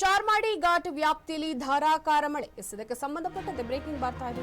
ಚಾರ್ಮಾಡಿ ಘಾಟ್ ವ್ಯಾಪ್ತಿಯಲ್ಲಿ ಧಾರಾಕಾರ ಮಳೆ. ಇದಕ್ಕೆ ಸಂಬಂಧಪಟ್ಟಂತೆ ಬ್ರೇಕಿಂಗ್ ಬರ್ತಾ ಇದೆ.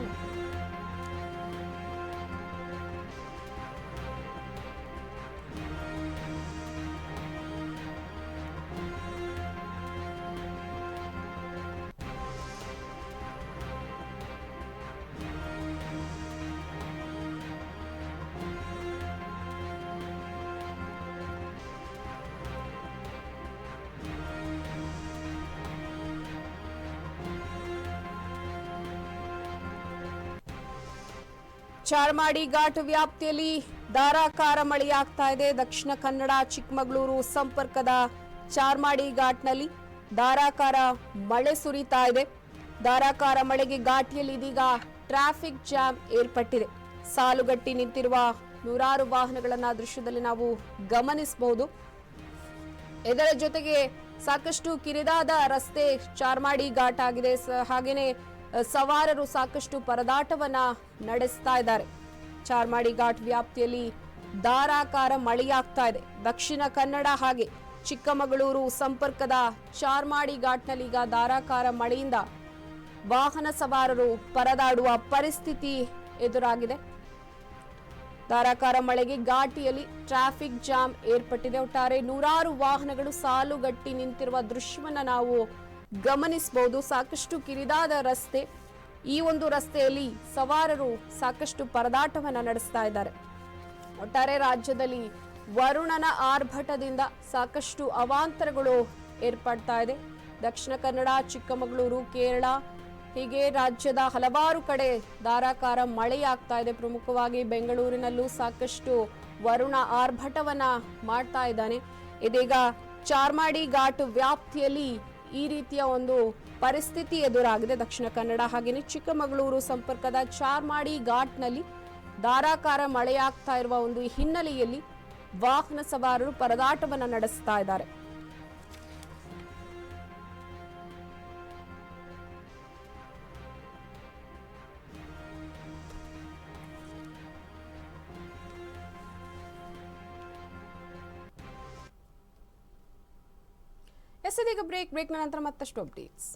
ಚಾರ್ಮಾಡಿ ಘಾಟ್ ವ್ಯಾಪ್ತಿಯಲ್ಲಿ ಧಾರಾಕಾರ ಮಳೆಯಾಗ್ತಾ ಇದೆ. ದಕ್ಷಿಣ ಕನ್ನಡ, ಚಿಕ್ಕಮಗಳೂರು ಸಂಪರ್ಕದ ಚಾರ್ಮಾಡಿ ಘಾಟ್ನಲ್ಲಿ ಧಾರಾಕಾರ ಮಳೆ ಸುರಿತಾ ಇದೆ. ಧಾರಾಕಾರ ಮಳೆಗೆ ಘಾಟಿಯಲ್ಲಿ ಇದೀಗ ಟ್ರಾಫಿಕ್ ಜಾಮ್ ಏರ್ಪಟ್ಟಿದೆ. ಸಾಲುಗಟ್ಟಿ ನಿಂತಿರುವ ನೂರಾರು ವಾಹನಗಳನ್ನ ದೃಶ್ಯದಲ್ಲಿ ನಾವು ಗಮನಿಸಬಹುದು. ಇದರ ಜೊತೆಗೆ ಸಾಕಷ್ಟು ಕಿರಿದಾದ ರಸ್ತೆ ಚಾರ್ಮಾಡಿ ಘಾಟ್ ಆಗಿದೆ. ಹಾಗೇನೆ ಸವಾರರು ಸಾಕಷ್ಟು ಪರದಾಟವನ್ನ ನಡೆಸ್ತಾ ಇದ್ದಾರೆ. ಚಾರ್ಮಾಡಿ ಘಾಟ್ ವ್ಯಾಪ್ತಿಯಲ್ಲಿ ಧಾರಾಕಾರ ಮಳೆಯಾಗ್ತಾ ಇದೆ. ದಕ್ಷಿಣ ಕನ್ನಡ ಹಾಗೆ ಚಿಕ್ಕಮಗಳೂರು ಸಂಪರ್ಕದ ಚಾರ್ಮಾಡಿ ಘಾಟ್ನಲ್ಲಿ ಈಗ ಧಾರಾಕಾರ ಮಳೆಯಿಂದ ವಾಹನ ಸವಾರರು ಪರದಾಡುವ ಪರಿಸ್ಥಿತಿ ಎದುರಾಗಿದೆ. ಧಾರಾಕಾರ ಮಳೆಗೆ ಘಾಟಿಯಲ್ಲಿ ಟ್ರಾಫಿಕ್ ಜಾಮ್ ಏರ್ಪಟ್ಟಿದೆ. ಒಟ್ಟಾರೆ ನೂರಾರು ವಾಹನಗಳು ಸಾಲುಗಟ್ಟಿ ನಿಂತಿರುವ ದೃಶ್ಯವನ್ನ ನಾವು ಗಮನಿಸಬಹುದು. ಸಾಕಷ್ಟು ಕಿರಿದಾದ ರಸ್ತೆ. ಈ ಒಂದು ರಸ್ತೆಯಲ್ಲಿ ಸವಾರರು ಸಾಕಷ್ಟು ಪರದಾಟವನ್ನು ನಡೆಸ್ತಾ ಇದ್ದಾರೆ. ಒಟ್ಟಾರೆ ರಾಜ್ಯದಲ್ಲಿ ವರುಣನ ಆರ್ಭಟದಿಂದ ಸಾಕಷ್ಟು ಅವಾಂತರಗಳು ಏರ್ಪಡ್ತಾ ಇದೆ. ದಕ್ಷಿಣ ಕನ್ನಡ, ಚಿಕ್ಕಮಗಳೂರು, ಕೇರಳ, ಹೀಗೆ ರಾಜ್ಯದ ಹಲವಾರು ಕಡೆ ಧಾರಾಕಾರ ಮಳೆಯಾಗ್ತಾ ಇದೆ. ಪ್ರಮುಖವಾಗಿ ಬೆಂಗಳೂರಿನಲ್ಲೂ ಸಾಕಷ್ಟು ವರುಣ ಆರ್ಭಟವನ್ನ ಮಾಡ್ತಾ ಇದ್ದಾನೆ. ಇದೀಗ ಚಾರ್ಮಾಡಿ ಘಾಟ್ ವ್ಯಾಪ್ತಿಯಲ್ಲಿ ಈ ರೀತಿಯ ಒಂದು ಪರಿಸ್ಥಿತಿ ಎದುರಾಗಿದೆ ದಕ್ಷಿಣ ಕನ್ನಡ ಹಾಗೆಯೇ ಚಿಕ್ಕಮಗಳೂರು ಸಂಪರ್ಕದ ಚಾರ್ಮಾಡಿ ಘಾಟ್ನಲ್ಲಿ ಧಾರಾಕಾರ ಮಳೆಯಾಗ್ತಾ ಇರುವ ಒಂದು ಹಿನ್ನೆಲೆಯಲ್ಲಿ ವಾಹನ ಸವಾರರು ಪರದಾಟವನ್ನು ನಡೆಸ್ತಾ ಇದ್ದಾರೆ. ಎಸ್ ಬ್ರೇಕ್ ಬ್ರೇಕ್ ನಂತರ ಮತ್ತಷ್ಟು ಅಪ್ಡೇಟ್ಸ್